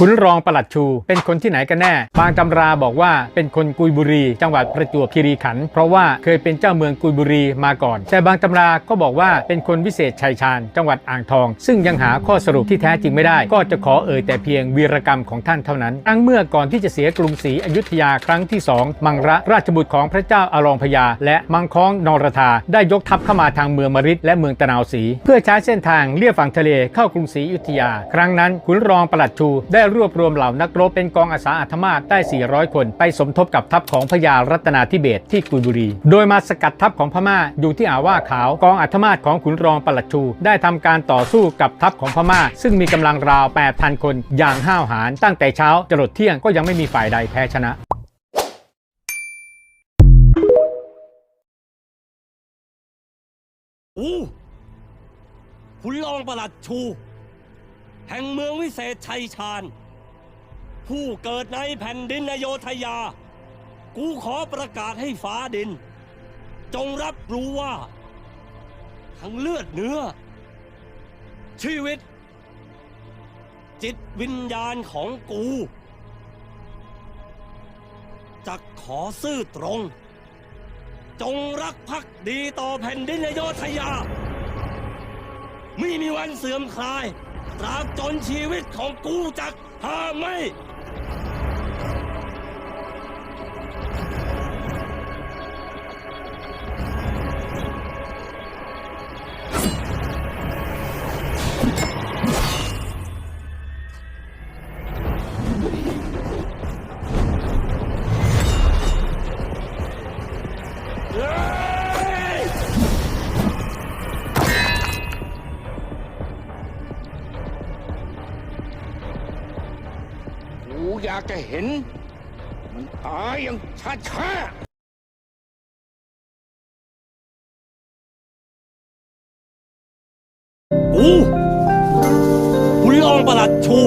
ขุนรองประหลัดชู เป็นคนที่ไหนกันแน่ บางตำราบอกว่าเป็นคนกุยบุรี จังหวัดประจวบคีรีขันธ์เพราะว่าเคยเป็นเจ้าเมืองกุยบุรีมาก่อน แต่บางตำราก็บอกว่าเป็นคนวิเศษชัยชาญ จังหวัดอ่างทอง ซึ่งยังหาข้อสรุปที่แท้จริงไม่ได้ ก็จะขอเอ่ยแต่เพียงวีรกรรมของท่านเท่านั้นตั้งเมื่อก่อนที่จะเสียกรุงศรีอยุธยาครั้งที่สองมังระราชบุตรของพระเจ้าอารองพยาและมังค้องนรธาได้ยกทัพเข้ามาทางเมืองมริดและเมืองตะนาวศรีเพื่อใช้เส้นทางเลียบฝั่งทะเลเข้ากรุงศรีอยุธยา ครั้งนั้นขุนรองประหลัดชูได้รวบรวมเหล่านักรบเป็นกองอาสาอาธมาตได้ 400 คน ไปสมทบกับทัพของพญารัตนาธิเบศที่กุยบุรี โดยมาสกัดทัพของพม่าอยู่ที่อ่าวว่าขาว กองอาธมาตของขุนรองประหลัดชู ได้ทำการต่อสู้กับทัพของพม่า ซึ่งมีกำลังราว 8,000 คน อย่างห้าวหาญตั้งแต่เช้าจรดเที่ยงก็ยังไม่มีฝ่ายใดแพ้ชนะอู้คุณรองประหลัดชู แห่งเมืองวิเศษชัยชาญ ผู้เกิดในแผ่นดินอโยธยา กูขอประกาศให้ฟ้าดิน จงรับรู้ว่า ทั้งเลือดเนื้อ ชีวิต จิตวิญญาณของกูจะขอซื่อตรง จงรักภักดีต่อแผ่นดินอโยธยา ไม่มีวันเสื่อมคลาย ตราบจนชีวิตของกูจักหาไม่ อยากจะเห็น มันตายอย่างช้าช้าๆกูคุณรองประหลัดชู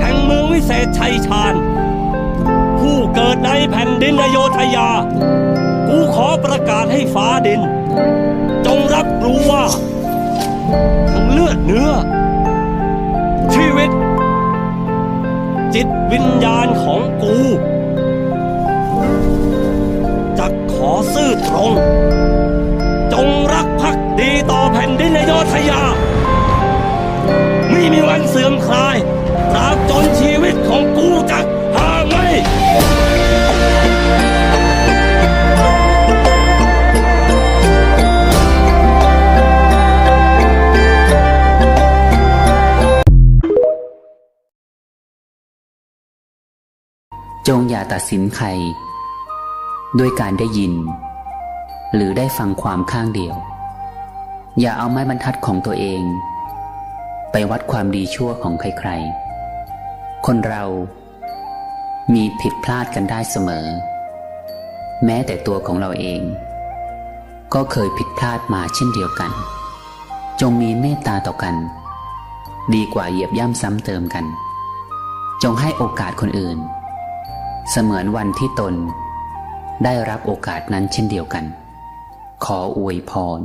แห่งเมืองวิเศษชัยชาญ ผู้เกิดในแผ่นดินอโยธยา กูขอประกาศให้ฟ้าดิน จงรับรู้ว่าทั้งเลือดเนื้อ จิตวิญญาณของกูจะขอซื่อตรง จงรักภักดีต่อแผ่นดินอโยธยา ไม่มีวันเสื่อมคลายตราบจนชีวิตของกูจัก จงอย่าตัดสินใคร ด้วยการได้ยิน หรือได้ฟังความข้างเดียว อย่าเอาไม้บรรทัดของตัวเอง ไปวัดความดีชั่วของใครๆ คนเรามีผิดพลาดกันได้เสมอ แม้แต่ตัวของเราเอง ก็เคยผิดพลาดมาเช่นเดียวกัน จงมีเมตตาต่อกัน ดีกว่าเหยียบย่ำซ้ำเติมกัน จงให้โอกาสคนอื่น เสมือนวันที่ตน ได้รับโอกาสนั้นเช่นเดียวกัน ขออวยพร